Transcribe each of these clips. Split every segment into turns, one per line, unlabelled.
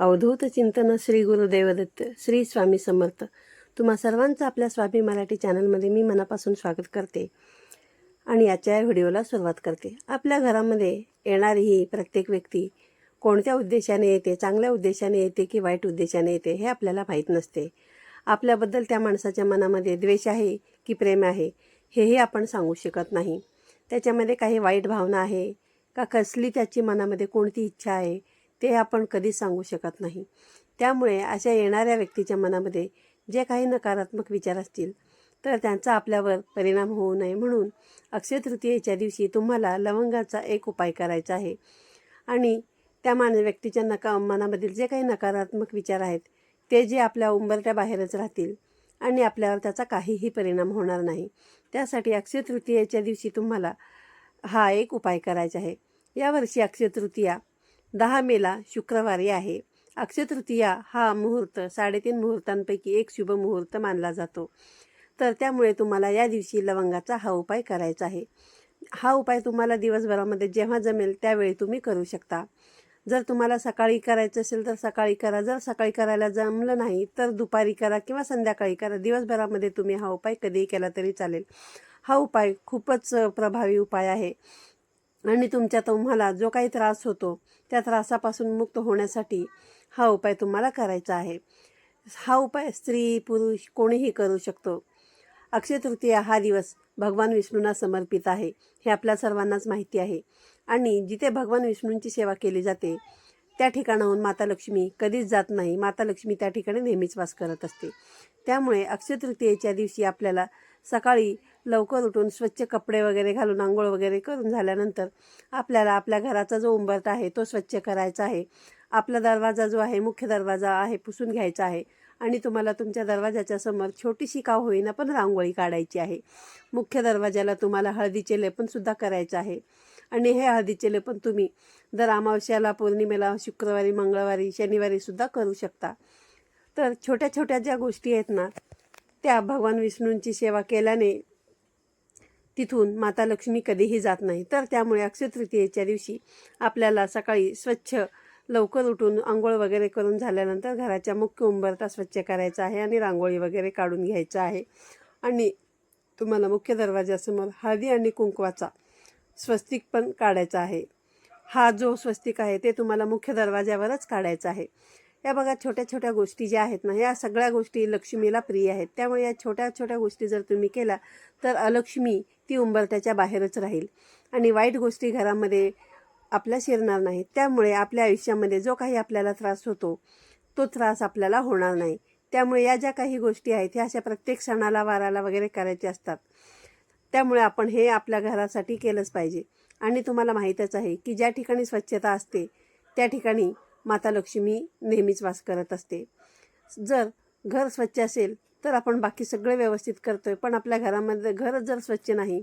अवधूत चिंतन श्री गुरुदेवदत्त श्री स्वामी समर्थ. तुम्हा सर्वांचं आपल्या स्वामी मराठी चॅनलमध्ये मी मनापासून स्वागत करते आणि याच्या या व्हिडिओला सुरुवात करते. आपल्या घरामध्ये येणारी ही प्रत्येक व्यक्ती कोणत्या उद्देशाने येते चांगल्या उद्देशाने येते की वाईट उद्देशाने येते हे आपल्याला माहीत नसते. आपल्याबद्दल त्या माणसाच्या मनामध्ये द्वेष आहे की प्रेम आहे हेही आपण सांगू शकत नाही. त्याच्यामध्ये काही वाईट भावना आहे का? कसली त्याची मनामध्ये कोणती इच्छा आहे? ते आपण कधीच सांगू शकत नाही. त्यामुळे अशा येणाऱ्या व्यक्तीच्या मनामध्ये जे काही नकारात्मक विचार असतील तर त्यांचा आपल्यावर परिणाम होऊ नये म्हणून अक्षय तृतीयेच्या दिवशी तुम्हाला लवंगाचा एक उपाय करायचा आहे. आणि त्या मान व्यक्तीच्या नका मनामधील जे काही नकारात्मक विचार आहेत ते जे आपल्या उंबरट्या बाहेरच राहतील आणि आपल्यावर त्याचा काहीही परिणाम होणार नाही. त्यासाठी अक्षय तृतीयेच्या दिवशी तुम्हाला हा एक उपाय करायचा आहे. यावर्षी अक्षय तृतीया दहा मेला शुक्रवारी आहे. अक्षय तृतीया हा मुहूर्त साडेतीन मुहूर्तांपैकी एक शुभ मुहूर्त मानला जातो. तर त्यामुळे तुम्हाला या दिवशी लवंगाचा हा उपाय करायचा आहे. हा उपाय तुम्हाला दिवसभरामध्ये जेव्हा जमेल त्यावेळी तुम्ही करू शकता. जर तुम्हाला सकाळी करायचं असेल तर सकाळी करा. जर सकाळी करायला जमलं नाही तर दुपारी करा किंवा संध्याकाळी करा. दिवसभरामध्ये तुम्ही हा उपाय कधीही केला तरी चालेल. हा उपाय खूपच प्रभावी उपाय आहे. आणि तुमच्या तुम्हाला जो काही त्रास होतो त्या त्रासापासून मुक्त होण्यासाठी हा उपाय तुम्हाला करायचा आहे. हा उपाय स्त्री पुरुष कोणीही करू शकतो. अक्षय तृतीया हा दिवस भगवान विष्णूंना समर्पित आहे हे आपल्या सर्वांनाच माहिती आहे. आणि जिथे भगवान विष्णूंची सेवा केली जाते त्या ठिकाणाहून माता लक्ष्मी कधीच जात नाही. माता लक्ष्मी त्या ठिकाणी नेहमीच वास करत असते. त्यामुळे अक्षय तृतीयेच्या दिवशी आपल्याला सकाळी लवकर उठून स्वच्छ कपडे वगैरे घालून आंघोळ वगैरे करून झाल्यानंतर आपल्याला आपल्या घराचा जो उंबरटा आहे तो स्वच्छ करायचा आहे. आपला दरवाजा जो आहे मुख्य दरवाजा आहे पुसून घ्यायचा आहे. आणि तुम्हाला तुमच्या दरवाजाच्या समोर छोटीशी का होईना पण रांगोळी काढायची आहे. मुख्य दरवाजाला तुम्हाला हळदीचे लेपनसुद्धा करायचं आहे. आणि हे हळदीचे लेपन तुम्ही दर अमावस्याला पौर्णिमेला शुक्रवारी मंगळवारी शनिवारीसुद्धा करू शकता. तर छोट्या छोट्या ज्या गोष्टी आहेत ना त्या भगवान विष्णूंची सेवा केल्याने तिथून माता लक्ष्मी कधीही जात नाही. तर त्यामुळे अक्षय तृतीयेच्या दिवशी आपल्याला सकाळी स्वच्छ लवकर उठून आंघोळ वगैरे करून झाल्यानंतर घराच्या मुख्य उंबरता स्वच्छ करायचा आहे आणि रांगोळी वगैरे काढून घ्यायचं आहे. आणि तुम्हाला मुख्य दरवाजासमोर हळदी आणि कुंकवाचा स्वस्तिक पण काढायचा आहे. हा जो स्वस्तिक आहे ते तुम्हाला मुख्य दरवाज्यावरच काढायचा आहे. या बघा छोट्या छोट्या गोष्टी ज्या आहेत ना या सगळ्या गोष्टी लक्ष्मीला प्रिय आहेत. त्यामुळे या छोट्या छोट्या गोष्टी जर तुम्ही केल्या तर अलक्ष्मी ती उंबरत्याच्या बाहेरच राहील. आणि वाईट गोष्टी घरामध्ये आपल्या शिरणार नाहीत. त्यामुळे आपल्या आयुष्यामध्ये जो काही आपल्याला त्रास होतो तो त्रास आपल्याला होणार नाही. त्यामुळे या ज्या काही गोष्टी आहेत ह्या अशा प्रत्येक सणाला वाराला वगैरे करायच्या असतात. त्यामुळे आपण हे आपल्या घरासाठी केलंच पाहिजे. आणि तुम्हाला माहीतच आहे की ज्या ठिकाणी स्वच्छता असते त्या ठिकाणी माता लक्ष्मी नेहमीच वास करत असते. जर घर स्वच्छ असेल तर आपण बाकी सगळे व्यवस्थित करतोय. पण आपल्या घरामध्ये घरच जर स्वच्छ नाही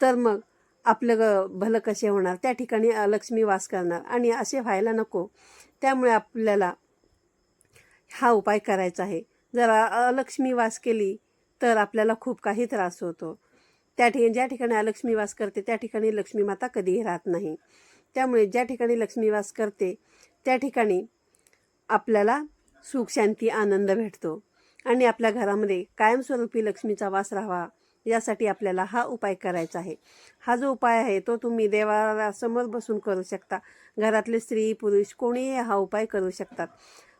तर मग आपलं ग भलं कसे होणार? त्या ठिकाणी लक्ष्मी वास करणार. आणि असे व्हायला नको. त्यामुळे आपल्याला हा उपाय करायचा आहे. जर अलक्ष्मी वास केली तर आपल्याला खूप काही त्रास होतो. त्या ठिकाणी ज्या ठिकाणी अलक्ष्मी वास करते त्या ठिकाणी लक्ष्मी माता कधीही राहत नाही. त्यामुळे ज्या ठिकाणी लक्ष्मी वास करते त्या ठिकाणी आपल्याला सुख शांती आनंद भेटतो. आणि आपल्या घरामध्ये कायमस्वरूपी लक्ष्मीचा वास राहावा यासाठी आपल्याला हा उपाय करायचा आहे. हा जो उपाय आहे तो तुम्ही देवासमोर बसून करू शकता. घरातले स्त्री पुरुष कोणीही हा उपाय करू शकतात.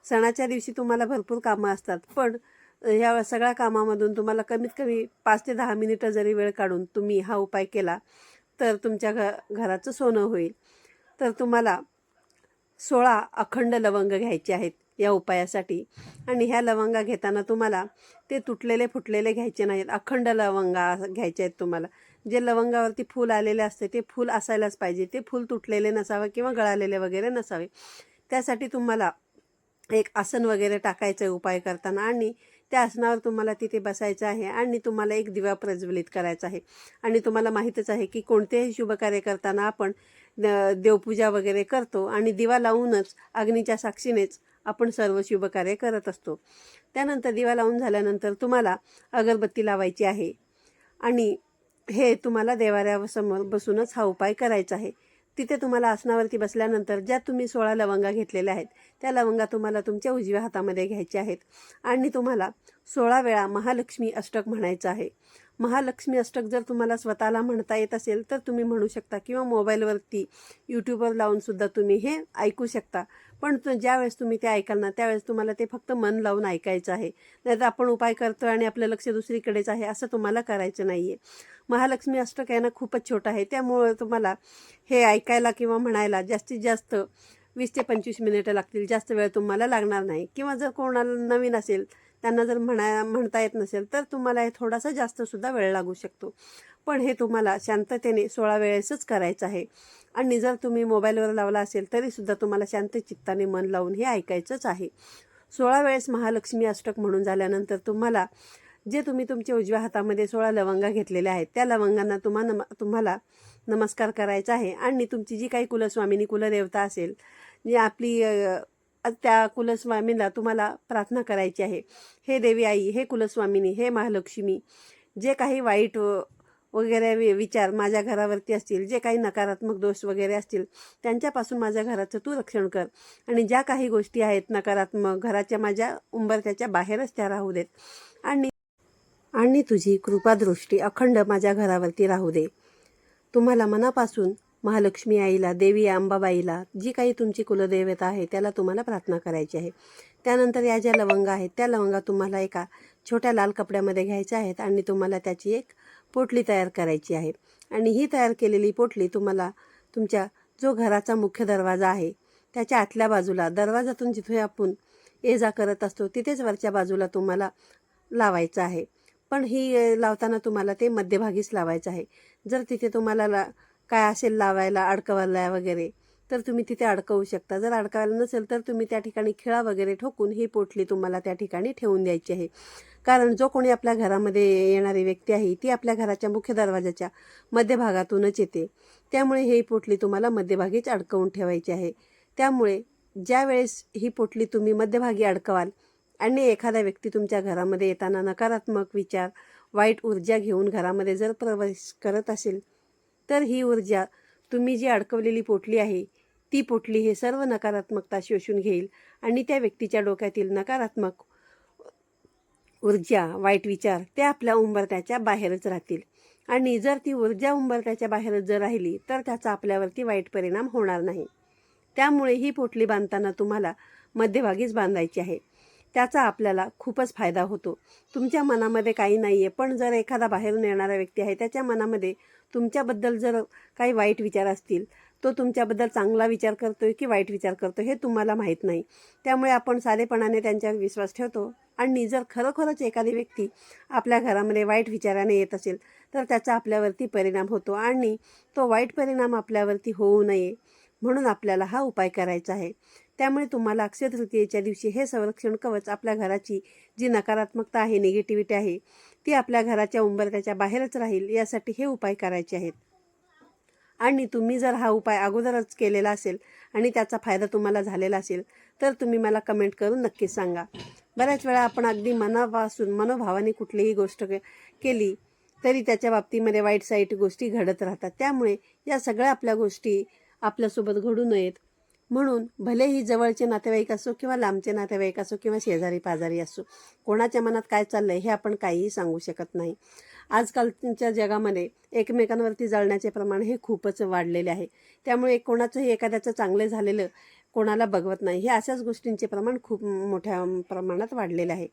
सणाच्या दिवशी तुम्हाला भरपूर कामं असतात पण ह्या सगळ्या कामामधून तुम्हाला कमीत कमी पाच ते दहा मिनिटं जरी वेळ काढून तुम्ही हा उपाय केला तर तुमच्या घ घराचं सोनं होईल. तर तुम्हाला सोळा अखंड लवंग घ्यायचे आहेत या उपायासाठी. आणि ह्या लवंगा घेताना तुम्हाला ते तुटलेले फुटलेले घ्यायचे नाहीत. अखंड लवंगा घ्यायचे आहेत तुम्हाला. जे लवंगावरती फूल आलेले असते ते फूल असायलाच पाहिजे. ते फूल तुटलेले नसावे किंवा गळालेले वगैरे नसावे. त्यासाठी तुम्हाला एक आसन वगैरे टाकायचं आहे उपाय करताना. आणि त्या आसनावर तुम्हाला तिथे बसायचं आहे आणि तुम्हाला एक दिवा प्रज्वलित करायचा आहे. आणि तुम्हाला माहीतच आहे की कोणतेही शुभकार्य करताना आपण द देवपूजा वगैरे करतो आणि दिवा लावूनच अग्नीच्या साक्षीनेच आपण सर्व शुभकार्य करत असतो. त्यानंतर दिवा लावून झाल्यानंतर तुम्हाला अगरबत्ती लावायची आहे. आणि हे तुम्हाला देवाऱ्यासमोर बसूनच हा उपाय करायचा आहे. तिथे तुम्हाला आसनावरती बसल्यानंतर ज्या तुम्ही सोळा लवंगा घेतलेल्या आहेत त्या लवंगा तुम्हाला तुमच्या उजव्या हातामध्ये घ्यायच्या आहेत. आणि तुम्हाला सोळा वेळा महालक्ष्मी अष्टक म्हणायचं आहे. महालक्ष्मी अष्टक जर तुम्हाला स्वतःला म्हणता येत असेल तर तुम्ही म्हणू शकता किंवा मोबाईलवरती यूट्यूबवर लावूनसुद्धा तुम्ही हे ऐकू शकता. पण ज्यावेळेस तुम्ही ते ऐकाल ना त्यावेळेस तुम्हाला ते फक्त मन लावून ऐकायचं आहे. नाहीतर आपण उपाय करतो आणि आपलं लक्ष दुसरीकडेच आहे असं तुम्हाला करायचं नाही आहे महालक्ष्मी अष्टक आहे ना खूपच छोटं आहे. त्यामुळं तुम्हाला हे ऐकायला किंवा म्हणायला जास्तीत जास्त वीस ते पंचवीस मिनिटं लागतील. जास्त वेळ तुम्हाला लागणार नाही. किंवा जर कोणाला नवीन असेल त्यांना जर म्हणा म्हणता येत नसेल तर तुम्हाला हे थोडासा जास्तसुद्धा वेळ लागू शकतो. पण हे तुम्हाला शांततेने सोळा वेळेसच करायचं आहे. आणि जर तुम्ही मोबाईलवर लावला असेल तरीसुद्धा तुम्हाला शांत चित्ताने मन लावून हे ऐकायचंच आहे. सोळा वेळेस महालक्ष्मी अष्टक म्हणून झाल्यानंतर तुम्हाला जे तुम्ही तुमच्या उजव्या हातामध्ये सोळा लवंगा घेतलेल्या आहेत त्या लवंगांना तुम्हा नम तुम्हाला नमस्कार करायचा आहे. आणि तुमची जी काही कुलस्वामिनी कुलदेवता असेल जी आपली त्या कुलस्वामीला तुम्हाला प्रार्थना करायची आहे. हे देवी आई हे कुलस्वामिनी हे महालक्ष्मी जे काही वाईट वगैरे वि- विचार माझ्या घरावरती असतील जे काही नकारात्मक दोष वगैरे असतील त्यांच्यापासून माझ्या घराचं तू रक्षण कर. आणि ज्या काही गोष्टी आहेत नकारात्मक घराच्या माझ्या उंबरत्याच्या बाहेरच त्या राहू देत. आणि आणि तुझी कृपादृष्टी अखंड माझ्या घरावरती राहू दे. तुम्हाला मनापासून महालक्ष्मी आईला देवी अंबाबाईला जी काही तुमची कुलदेवता आहे त्याला तुम्हाला प्रार्थना करायची आहे. त्यानंतर या ज्या लवंगा आहेत त्या लवंगा तुम्हाला एका छोट्या लाल कपड्यामध्ये घ्यायच्या आहेत आणि तुम्हाला त्याची एक पोटली तयार करायची आहे. आणि ही तयार केलेली पोटली तुम्हाला तुमच्या जो घराचा मुख्य दरवाजा आहे त्याच्या आतल्या बाजूला दरवाजातून जिथे आपण ये जा करत असतो तिथेच वरच्या बाजूला तुम्हाला लावायचं आहे. पण ही लावताना तुम्हाला ते मध्यभागीच लावायचं आहे. जर तिथे तुम्हाला ला काय असेल लावायला अडकवायला वगैरे तर तुम्ही तिथे अडकवू शकता. जर अडकायला नसेल तर तुम्ही त्या ठिकाणी खिळा वगैरे ठोकून ही पोटली तुम्हाला त्या ठिकाणी ठेवून द्यायची आहे. कारण जो कोणी आपल्या घरामध्ये येणारी व्यक्ती आहे ती आपल्या घराच्या मुख्य दरवाजाच्या मध्यभागातूनच येते. त्यामुळे ही पोटली तुम्हाला मध्यभागीच अडकवून ठेवायची आहे. त्यामुळे ज्या वेळेस ही पोटली तुम्ही मध्यभागी अडकवाल आणि एखादा व्यक्ती तुमच्या घरामध्ये येताना नकारात्मक विचार वाईट ऊर्जा घेऊन घरामध्ये जर प्रवेश करत असेल तर ही ऊर्जा तुम्ही जी अडकवलेली पोटली आहे ती पोटली हे सर्व नकारात्मकता शोषून घेईल आणि त्या व्यक्तीच्या डोक्यातील नकारात्मक ऊर्जा वाईट विचार ते आपल्या उंबरत्याच्या बाहेरच राहतील. आणि जर ती ऊर्जा उंबरत्याच्या बाहेरच जर राहिली तर त्याचा आपल्यावरती वाईट परिणाम होणार नाही. त्यामुळे ही पोटली बांधताना तुम्हाला मध्यभागीच बांधायची आहे. त्याचा आपल्याला खूपच फायदा होतो. तुमच्या मनामध्ये काही नाही आहे पण जर एखादा बाहेरून येणारा व्यक्ती आहे त्याच्या मनामध्ये तुमच्याबद्दल जर काही वाईट विचार असतील तो तुमच्याबद्दल चांगला विचार करतो आहे की वाईट विचार करतो हे तुम्हाला माहीत नाही. त्यामुळे आपण साधेपणाने त्यांच्यावर विश्वास ठेवतो आणि जर खरोखरच एखादी व्यक्ती आपल्या घरामध्ये वाईट विचाराने येत असेल तर त्याचा आपल्यावरती परिणाम होतो आणि तो वाईट परिणाम आपल्यावरती होऊ नये म्हणून आपल्याला हा उपाय करायचा आहे. त्यामुळे तुम्हाला अक्षय तृतीयेच्या दिवशी हे संरक्षण कवच आपल्या घराची जी नकारात्मकता आहे निगेटिव्हिटी आहे ती आपल्या घराच्या उंबरत्याच्या बाहेरच राहील यासाठी हे उपाय करायचे आहेत. आणि तुम्ही जर हा उपाय अगोदरच केलेला असेल आणि त्याचा फायदा तुम्हाला झालेला असेल तर तुम्ही मला कमेंट करून नक्कीच सांगा. बऱ्याच वेळा आपण अगदी मनापासून मनोभावाने कुठलीही गोष्ट के केली तरी त्याच्या बाबतीमध्ये वाईट साईट गोष्टी घडत राहतात. त्यामुळे या सगळ्या आपल्या गोष्टी आपल्यासोबत घडू नयेत. म्हणून भलेही जवळचे नातेवाईक असो किंवा लांबचे नातेवाईक असो किंवा शेजारी पाजारी असो कोणाच्या मनात काय चाललंय हे आपण काहीही सांगू शकत नाही. आजकालच्या जगामध्ये एकमेकांवरती जळण्याचे प्रमाण हे खूपच वाढलेले आहे. त्यामुळे कोणाचंही एखाद्याचं चांगलं झालेलं कोणाला बघवत नाही. हे अशाच गोष्टींचे प्रमाण खूप मोठ्या प्रमाणात वाढलेलं आहे.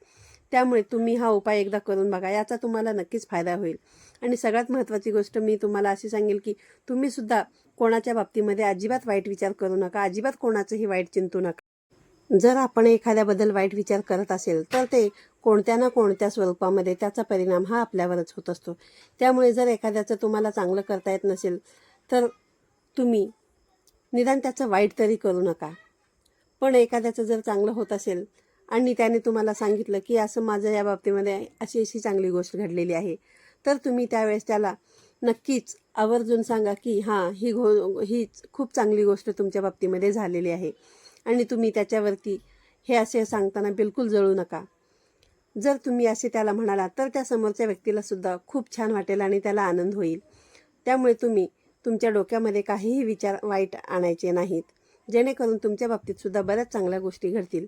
त्यामुळे तुम्ही हा उपाय एकदा करून बघा. याचा तुम्हाला नक्कीच फायदा होईल. आणि सगळ्यात महत्त्वाची गोष्ट मी तुम्हाला अशी सांगेल की तुम्हीसुद्धा कोणाच्या बाबतीमध्ये अजिबात वाईट विचार करू नका. अजिबात कोणाचंही वाईट चिंतू नका. जर आपण एखाद्याबद्दल वाईट विचार करत असेल तर ते कोणत्या ना कोणत्या स्वरूपामध्ये त्याचा परिणाम हा आपल्यावरच होत असतो. त्यामुळे जर एखाद्याचं तुम्हाला चांगलं करता येत नसेल तर तुम्ही निदान त्याचं वाईट तरी करू नका. पण एखाद्याचं जर चांगलं होत असेल आणि त्याने तुम्हाला सांगितलं की असं माझं या बाबतीमध्ये अशी अशी चांगली गोष्ट घडलेली आहे तर तुम्ही त्यावेळेस त्याला नक्कीच आवर्जून सांगा की हां ही गो ही खूप चांगली गोष्ट तुमच्या बाबतीमध्ये झालेली आहे आणि तुम्ही त्याच्यावरती हे असे सांगताना बिलकुल जळू नका. जर तुम्ही असे त्याला म्हणाला तर त्या समोरच्या व्यक्तीलासुद्धा खूप छान वाटेल आणि त्याला आनंद होईल. त्यामुळे तुम्ही तुमच्या डोक्यामध्ये काहीही विचार वाईट आणायचे नाहीत. जेणेकरून तुमच्या बाबतीत सुद्धा बऱ्याच चांगल्या गोष्टी घडतील.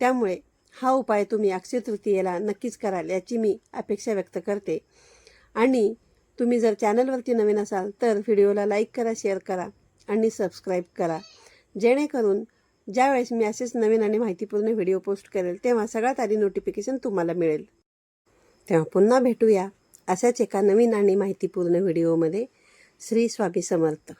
त्यामुळे हा उपाय तुम्ही अक्षय तृतीयेला नक्कीच कराल याची मी अपेक्षा व्यक्त करते. आणि तुम्ही जर चॅनलवरती नवीन असाल तर व्हिडिओला लाईक करा शेअर करा आणि सबस्क्राईब करा. जेणेकरून ज्यावेळेस मी असेच नवीन आणि माहितीपूर्ण व्हिडिओ पोस्ट करेल तेव्हा सगळ्यात आधी नोटिफिकेशन तुम्हाला मिळेल. तेव्हा पुन्हा भेटूया अशाच एका नवीन आणि माहितीपूर्ण व्हिडिओमध्ये. श्री स्वामी समर्थ.